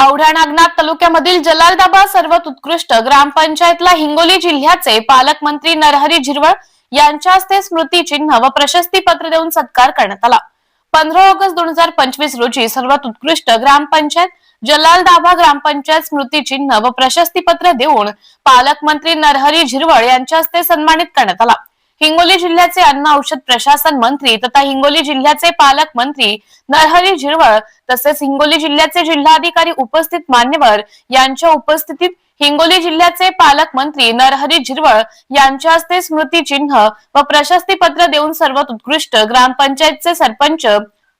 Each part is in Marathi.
औढा नागनाथ तालुक्यामधील जलालदाबा सर्वात उत्कृष्ट ग्रामपंचायतला हिंगोली जिल्ह्याचे पालकमंत्री नरहरी झिरवळ यांच्या हस्ते स्मृती चिन्ह व प्रशस्ती पत्र देऊन सत्कार करण्यात आला. पंधरा ऑगस्ट दोन हजार पंचवीस रोजी सर्वात उत्कृष्ट ग्रामपंचायत जलालदाबा ग्रामपंचायत स्मृती चिन्ह व प्रशस्ती पत्र देऊन पालकमंत्री नरहरी झिरवळ यांच्या हस्ते सन्मानित करण्यात आला. हिंगोली जिल्ह्याचे अन्न औषध प्रशासन मंत्री तथा हिंगोली जिल्ह्याचे पालकमंत्री नरहरी झिरवळ तसेच हिंगोली जिल्ह्याचे जिल्हाधिकारी उपस्थित मान्यवर यांच्या उपस्थितीत हिंगोली जिल्ह्याचे पालकमंत्री नरहरी झिरवळ यांच्या हस्ते स्मृती चिन्ह व प्रशस्ती पत्र देऊन सर्वात उत्कृष्ट ग्रामपंचायतचे सरपंच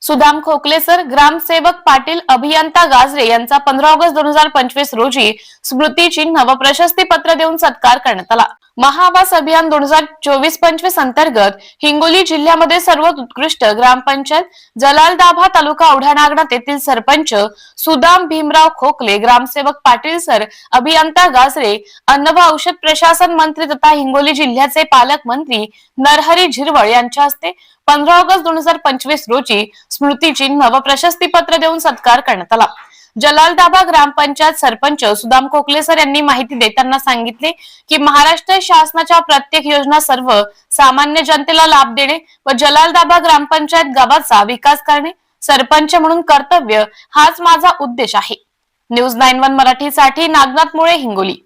सुदाम खोकले सर ग्रामसेवक पाटील अभियंता गाजरे यांचा पंधरा ऑगस्ट दोन हजार पंचवीस रोजी स्मृती चिन्ह व प्रशस्ती पत्र देऊन सत्कार करण्यात आला. महाआवास अभियान दोन हजार चोवीस पंचवीस अंतर्गत हिंगोली जिल्ह्यामध्ये सर्वात उत्कृष्ट ग्रामपंचायत जलालदाभा तालुका औढानागनाथ येथील सरपंच सुदाम भीमराव खोकले ग्रामसेवक पाटील सर अभियंता गाजरे अन्न व औषध प्रशासन मंत्री तथा हिंगोली जिल्ह्याचे पालकमंत्री नरहरी झिरवळ यांच्या हस्ते पंधरा ऑगस्ट दोन हजार पंचवीस रोजी स्मृती चिन्ह व प्रशस्तीपत्र देऊन सत्कार करण्यात आला. जलालदाबा ग्रामपंचायत सरपंच सुदाम खोकलेसर यांनी माहिती देताना सांगितले की महाराष्ट्र शासनाच्या प्रत्येक योजना सर्व सामान्य जनतेला लाभ देणे व जलालदाबा ग्रामपंचायत गावाचा विकास करणे सरपंच म्हणून कर्तव्य हाच माझा उद्देश आहे. न्यूज नाईन वन मराठीसाठी नागनाथ मुळे हिंगोली.